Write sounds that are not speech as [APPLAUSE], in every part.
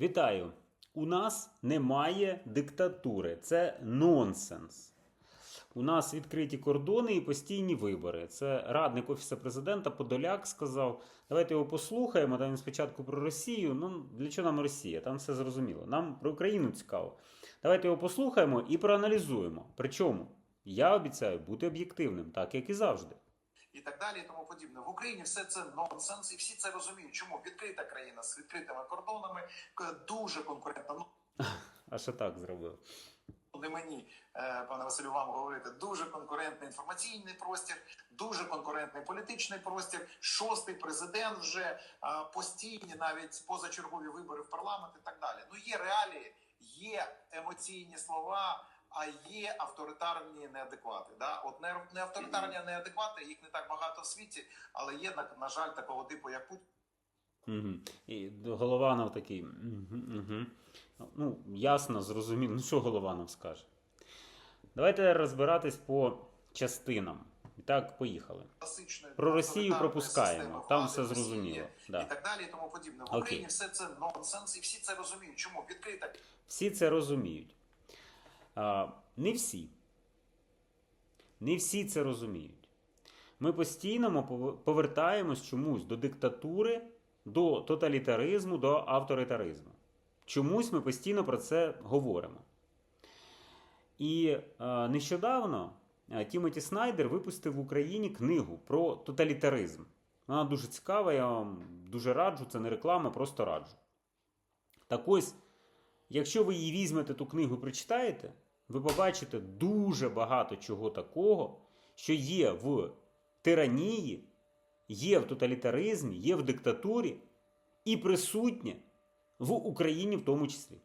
Вітаю! У нас немає диктатури. Це нонсенс. У нас відкриті кордони і постійні вибори. Це радник Офісу президента Подоляк сказав. Давайте його послухаємо. Там він спочатку про Росію. Ну для чого нам Росія? Там все зрозуміло. Нам про Україну цікаво. Давайте його послухаємо і проаналізуємо. Причому я обіцяю бути об'єктивним, так як і завжди. І так далі, і тому подібне. В Україні все це нонсенс, і всі це розуміють. Чому відкрита країна з відкритими кордонами дуже конкурентна. Ну [LAUGHS] А що так зробив? не мені, е, пане Василю, вам говорити. Дуже конкурентний інформаційний простір, дуже конкурентний політичний простір. Шостий президент вже постійні, навіть позачергові вибори в парламент і так далі. Ну є реалії, є емоційні слова. А є авторитарні неадеквати. Да? От не, не авторитарні неадеквати, їх не так багато в світі, але є на, на жаль такого типу, як Путін. Угу. І Голованов такий. Угу, угу. Ну, ясно, зрозуміло. Ну, що Голованов скаже? Давайте розбиратись по частинам. І так, поїхали. Про Росію пропускаємо. Там все зрозуміло. і так далі, і тому подібне. В. Україні все це нонсенс, і всі це розуміють. Чому відкрита Всі це розуміють. Не всі. Не всі це розуміють. Ми постійно повертаємось чомусь до диктатури, до тоталітаризму, до авторитаризму. Чомусь ми постійно про це говоримо. І нещодавно Тімоті Снайдер випустив в Україні книгу про тоталітаризм. Вона дуже цікава, я вам дуже раджу, це не реклама, просто раджу. Так ось, якщо ви її візьмете ту книгу і прочитаєте, ви побачите дуже багато чого такого, що є в тиранії, є в тоталітаризмі, є в диктатурі і присутнє в Україні в тому числі.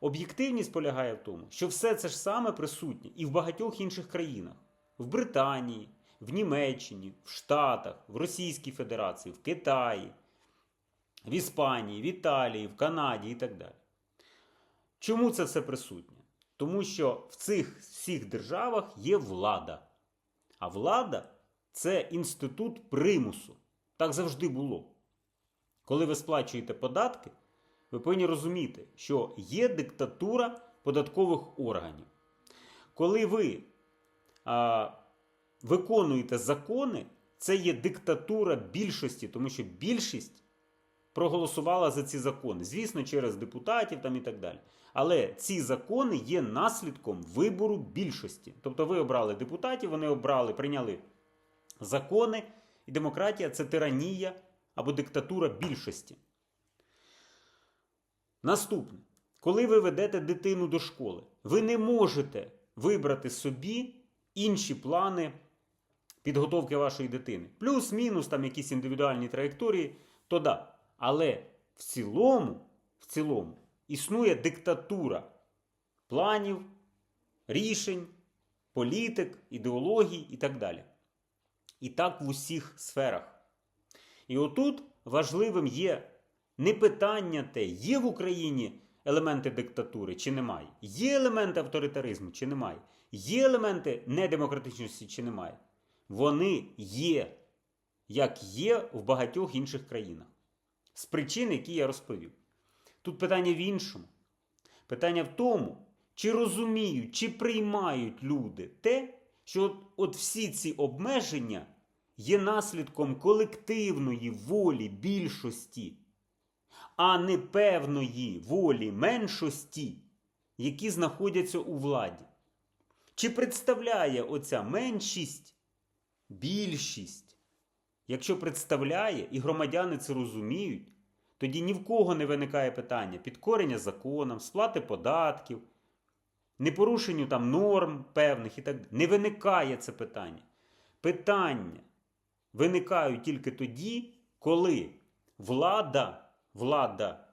Об'єктивність полягає в тому, що все це ж саме присутнє і в багатьох інших країнах: в Британії, в Німеччині, в Штатах, в Російській Федерації, в Китаї, в Іспанії, в Італії, в Канаді і так далі. Чому це все присутнє? Тому що в цих всіх державах є влада. А влада це інститут примусу. Так завжди було. Коли ви сплачуєте податки, ви повинні розуміти, що є диктатура податкових органів. Коли ви а, виконуєте закони, це є диктатура більшості, тому що більшість проголосувала за ці закони. Звісно, через депутатів там і так далі. Але ці закони є наслідком вибору більшості. Тобто ви обрали депутатів, вони обрали, прийняли закони, і демократія це тиранія або диктатура більшості. Наступне, коли ви ведете дитину до школи, ви не можете вибрати собі інші плани підготовки вашої дитини. Плюс-мінус там якісь індивідуальні траєкторії, то да. Але в цілому, в цілому існує диктатура планів, рішень, політик, ідеологій і так далі. І так в усіх сферах. І отут важливим є не питання те, є в Україні елементи диктатури чи немає, є елементи авторитаризму чи немає, є елементи недемократичності чи немає. Вони є, як є в багатьох інших країнах. З причин, які я розповів. Тут питання в іншому. Питання в тому, чи розуміють, чи приймають люди те, що от, от всі ці обмеження є наслідком колективної волі більшості, а не певної волі меншості, які знаходяться у владі. Чи представляє оця меншість більшість? Якщо представляє і громадяни це розуміють, тоді ні в кого не виникає питання підкорення законам, сплати податків, непорушенню там норм певних і так далі. Не виникає це питання. Питання виникають тільки тоді, коли влада, влада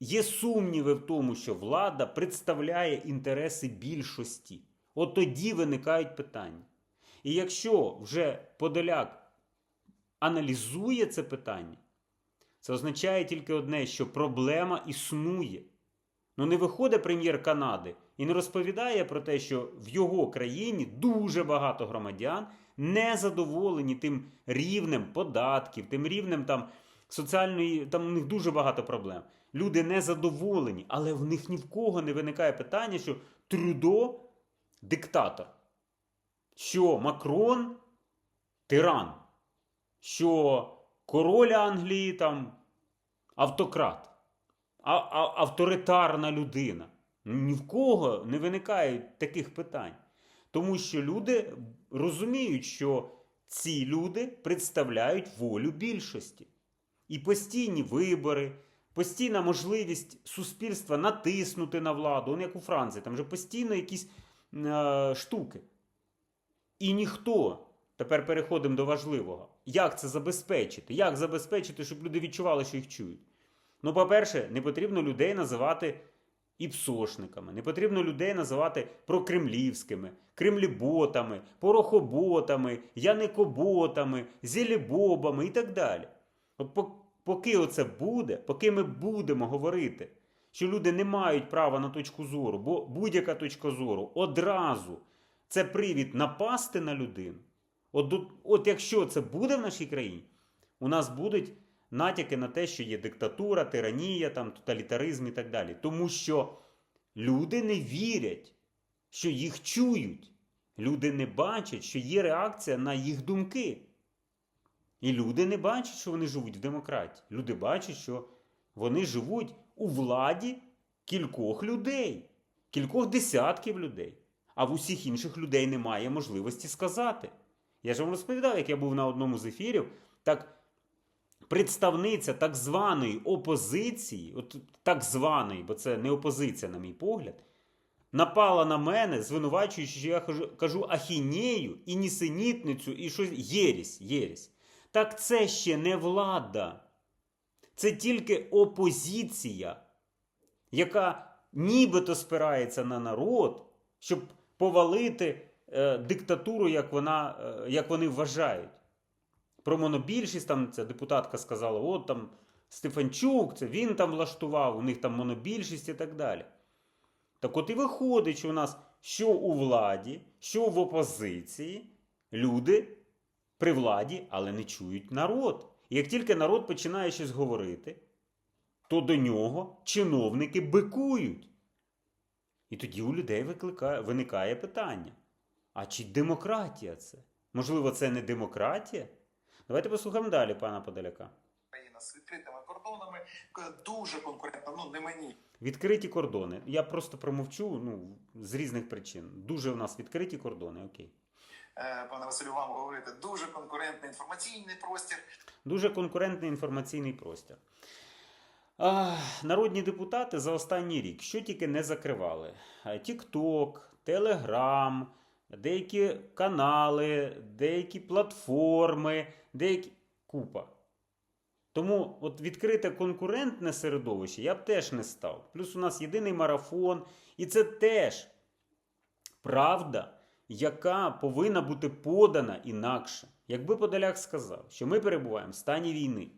є сумніви в тому, що влада представляє інтереси більшості. От тоді виникають питання. І якщо вже Подоляк аналізує це питання, це означає тільки одне, що проблема існує. Ну не виходить прем'єр Канади і не розповідає про те, що в його країні дуже багато громадян не задоволені тим рівнем податків, тим рівнем там соціальної, там у них дуже багато проблем. Люди не задоволені, але в них ні в кого не виникає питання, що Трюдо диктатор, що Макрон тиран, що король Англії там автократ, а, а, авторитарна людина. Ні в кого не виникає таких питань. Тому що люди розуміють, що ці люди представляють волю більшості. І постійні вибори, постійна можливість суспільства натиснути на владу, як у Франції, там же постійно якісь е, штуки. І ніхто, тепер переходимо до важливого, як це забезпечити? Як забезпечити, щоб люди відчували, що їх чують? Ну, по-перше, не потрібно людей називати іпсошниками, не потрібно людей називати прокремлівськими, кремліботами, порохоботами, яникоботами, зілібобами і так далі. От по- поки оце буде, поки ми будемо говорити, що люди не мають права на точку зору, бо будь-яка точка зору одразу це привід напасти на людину. От, от якщо це буде в нашій країні, у нас будуть натяки на те, що є диктатура, тиранія, там, тоталітаризм і так далі. Тому що люди не вірять, що їх чують. Люди не бачать, що є реакція на їх думки. І люди не бачать, що вони живуть в демократії. Люди бачать, що вони живуть у владі кількох людей, кількох десятків людей. А в усіх інших людей немає можливості сказати. Я ж вам розповідав, як я був на одному з ефірів, так представниця так званої опозиції, от так званої, бо це не опозиція, на мій погляд, напала на мене, звинувачуючи, що я кажу, кажу ахінею і нісенітницю, і щось єрість, єрість. Так це ще не влада. Це тільки опозиція, яка нібито спирається на народ, щоб повалити е, диктатуру, як, вона, е, як вони вважають. Про монобільшість там ця депутатка сказала: от там Стефанчук, це він там влаштував, у них там монобільшість і так далі. Так от і виходить, що у нас що у владі, що в опозиції люди при владі, але не чують народ. І як тільки народ починає щось говорити, то до нього чиновники бикують. І тоді у людей викликає, виникає питання: а чи демократія це? Можливо, це не демократія? Давайте послухаємо далі пана Подоляка. Країна з відкритими кордонами дуже конкурентна. Ну не мені. Відкриті кордони. Я просто промовчу ну, з різних причин. Дуже в нас відкриті кордони, окей. Е, Пане Василю, вам говорити дуже конкурентний інформаційний простір. Дуже конкурентний інформаційний простір. Народні депутати за останній рік що тільки не закривали: Тікток, Телеграм, деякі канали, деякі платформи, деякі купа. Тому от відкрите конкурентне середовище я б теж не став. Плюс у нас єдиний марафон, і це теж правда, яка повинна бути подана інакше. Якби Подоляк сказав, що ми перебуваємо в стані війни,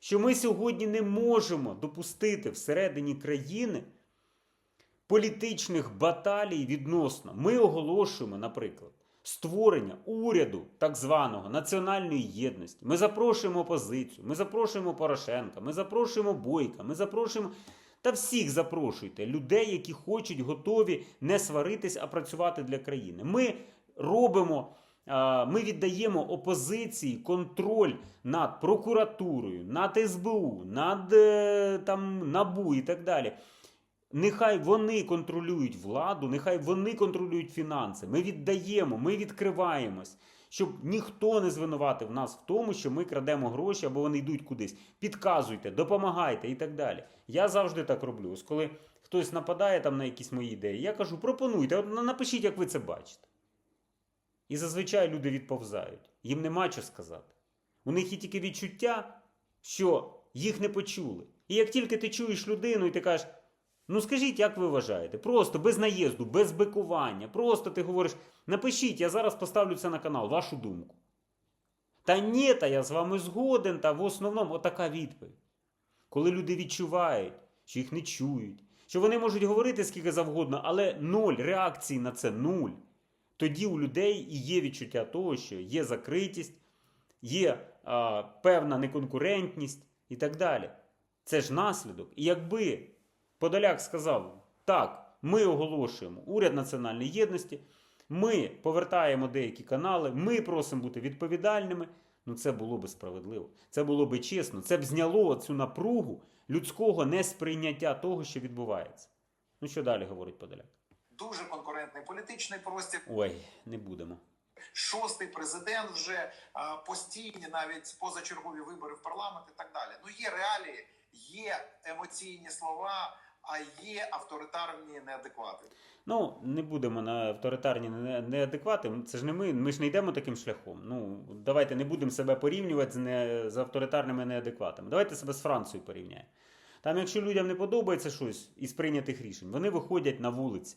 що ми сьогодні не можемо допустити всередині країни політичних баталій відносно. Ми оголошуємо, наприклад, створення уряду так званого національної єдності. Ми запрошуємо опозицію, ми запрошуємо Порошенка, ми запрошуємо Бойка, ми запрошуємо. Та всіх запрошуйте людей, які хочуть, готові не сваритись, а працювати для країни. Ми робимо, ми віддаємо опозиції контроль над прокуратурою, над СБУ, над е, там, НАБУ і так далі. Нехай вони контролюють владу, нехай вони контролюють фінанси. Ми віддаємо, ми відкриваємось, щоб ніхто не звинуватив нас в тому, що ми крадемо гроші або вони йдуть кудись. Підказуйте, допомагайте і так далі. Я завжди так роблю. Ось коли хтось нападає там на якісь мої ідеї, я кажу: пропонуйте, напишіть, як ви це бачите. І зазвичай люди відповзають. Їм нема що сказати. У них є тільки відчуття, що їх не почули. І як тільки ти чуєш людину і ти кажеш, ну скажіть, як ви вважаєте? Просто без наїзду, без бикування. Просто ти говориш, напишіть, я зараз поставлю це на канал, вашу думку. Та ні, та я з вами згоден, та в основному отака відповідь. Коли люди відчувають, що їх не чують, що вони можуть говорити скільки завгодно, але нуль реакції на це нуль. Тоді у людей і є відчуття того, що є закритість, є а, певна неконкурентність, і так далі. Це ж наслідок. І якби Подоляк сказав, так, ми оголошуємо уряд національної єдності, ми повертаємо деякі канали, ми просимо бути відповідальними. Ну це було би справедливо, це було би чесно, це б зняло цю напругу людського несприйняття того, що відбувається. Ну що далі говорить Подоляк? Дуже конкурентний політичний простір. Ой, не будемо. Шостий президент вже а, постійні, навіть позачергові вибори в парламент і так далі. Ну є реалії, є емоційні слова, а є авторитарні неадеквати. Ну, не будемо на авторитарні неадеквати. Це ж не ми. Ми ж не йдемо таким шляхом. Ну, давайте не будемо себе порівнювати з, не, з авторитарними неадекватами. Давайте себе з Францією порівняємо. Там, якщо людям не подобається щось із прийнятих рішень, вони виходять на вулиці.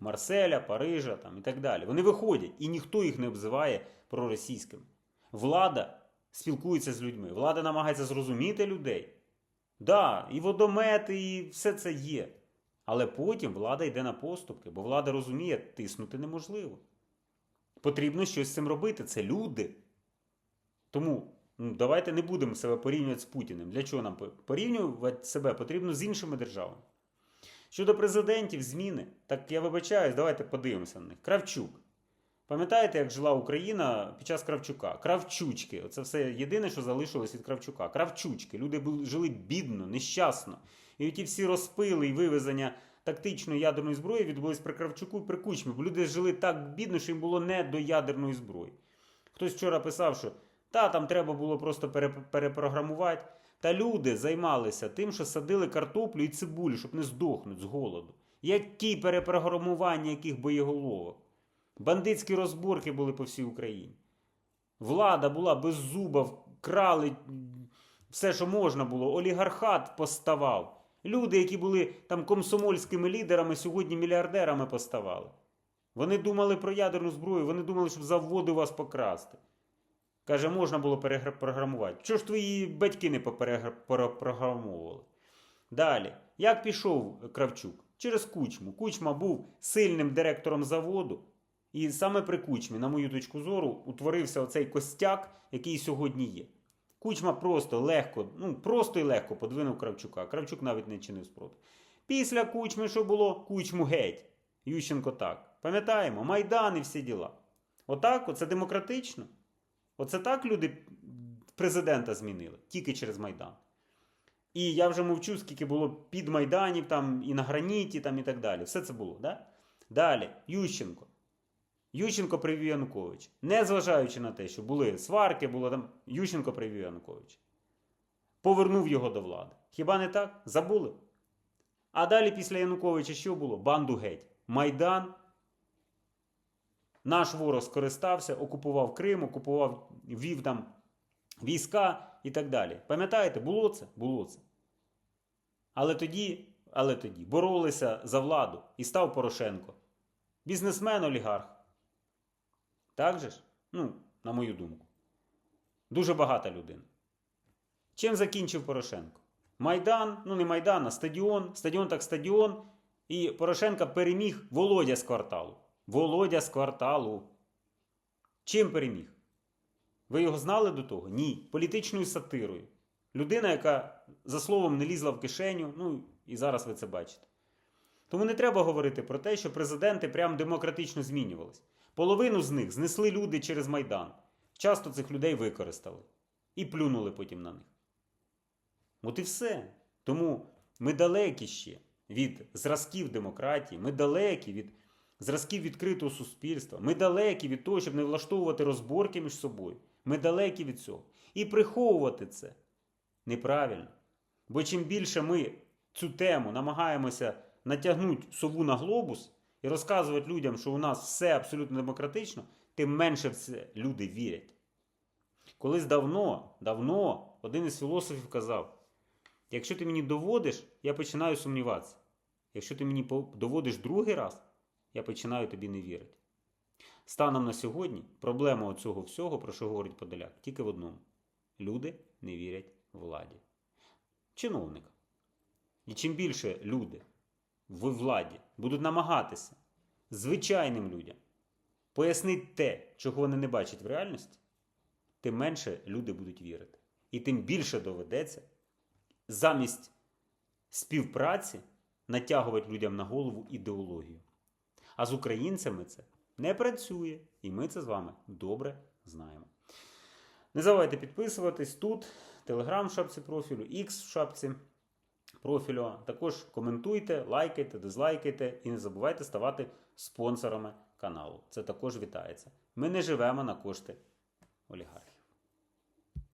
Марселя, Парижа там, і так далі. Вони виходять, і ніхто їх не обзиває проросійськими. Влада спілкується з людьми, влада намагається зрозуміти людей. Да, і водомети, і все це є. Але потім влада йде на поступки, бо влада розуміє, тиснути неможливо. Потрібно щось з цим робити. Це люди. Тому ну, давайте не будемо себе порівнювати з Путіним. Для чого нам порівнювати себе потрібно з іншими державами. Щодо президентів, зміни, так я вибачаюсь, давайте подивимося на них. Кравчук. Пам'ятаєте, як жила Україна під час Кравчука? Кравчучки. Оце все єдине, що залишилось від Кравчука. Кравчучки. Люди жили бідно, нещасно. І ті всі розпили і вивезення тактичної ядерної зброї відбулись при Кравчуку і при Кучмі. Бо люди жили так бідно, що їм було не до ядерної зброї. Хтось вчора писав, що та там треба було просто перепрограмувати. Та люди займалися тим, що садили картоплю і цибулю, щоб не здохнути з голоду. Які перепрограмування яких боєголовок? Бандитські розборки були по всій Україні. Влада була без зуба, крали все, що можна було. Олігархат поставав. Люди, які були там комсомольськими лідерами, сьогодні мільярдерами поставали. Вони думали про ядерну зброю, вони думали, щоб заводи вас покрасти. Каже, можна було перепрограмувати. Чого ж твої батьки не перепрограмовували? Далі, як пішов Кравчук? Через Кучму. Кучма був сильним директором заводу, і саме при Кучмі, на мою точку зору, утворився оцей костяк, який сьогодні є. Кучма просто легко, ну просто і легко подвинув Кравчука. Кравчук навіть не чинив спротив. Після Кучми, що було? Кучму геть. Ющенко так. Пам'ятаємо, Майдан і всі діла. Отак, оце демократично. Оце так люди президента змінили, тільки через Майдан. І я вже мовчу, скільки було під Майданів там, і на граніті там, і так далі. Все це було. Да? Далі, Ющенко. Ющенко привів Янукович. Незважаючи на те, що були сварки, було там. Ющенко привів Янукович. Повернув його до влади. Хіба не так? Забули? А далі після Януковича що було? Банду геть. Майдан. Наш ворог скористався, окупував Крим, окупував, вів там війська і так далі. Пам'ятаєте, було це? Було це. Але тоді, але тоді боролися за владу і став Порошенко. Бізнесмен олігарх. Так же ж? Ну, на мою думку. Дуже багата людина. Чим закінчив Порошенко? Майдан, ну не Майдан, а стадіон. Стадіон так стадіон. І Порошенка переміг Володя з кварталу. Володя з кварталу. Чим переміг? Ви його знали до того? Ні. Політичною сатирою. Людина, яка за словом не лізла в кишеню, ну і зараз ви це бачите. Тому не треба говорити про те, що президенти прям демократично змінювались. Половину з них знесли люди через Майдан. Часто цих людей використали і плюнули потім на них. От і все. Тому ми далекі ще від зразків демократії, ми далекі від зразків відкритого суспільства, ми далекі від того, щоб не влаштовувати розборки між собою. Ми далекі від цього. І приховувати це неправильно. Бо чим більше ми цю тему намагаємося натягнути сову на глобус і розказувати людям, що у нас все абсолютно демократично, тим менше в це люди вірять. Колись давно, давно один із філософів казав: якщо ти мені доводиш, я починаю сумніватися. Якщо ти мені доводиш другий раз, я починаю тобі не вірити. Станом на сьогодні проблема цього всього, про що говорить Подоляк, тільки в одному: люди не вірять владі. Чиновникам. І чим більше люди в владі будуть намагатися звичайним людям пояснити те, чого вони не бачать в реальності, тим менше люди будуть вірити. І тим більше доведеться замість співпраці натягувати людям на голову ідеологію. А з українцями це не працює, і ми це з вами добре знаємо. Не забувайте підписуватись тут, Телеграм в шапці профілю, X в шапці профілю. Також коментуйте, лайкайте, дизлайкайте і не забувайте ставати спонсорами каналу. Це також вітається. Ми не живемо на кошти олігархів.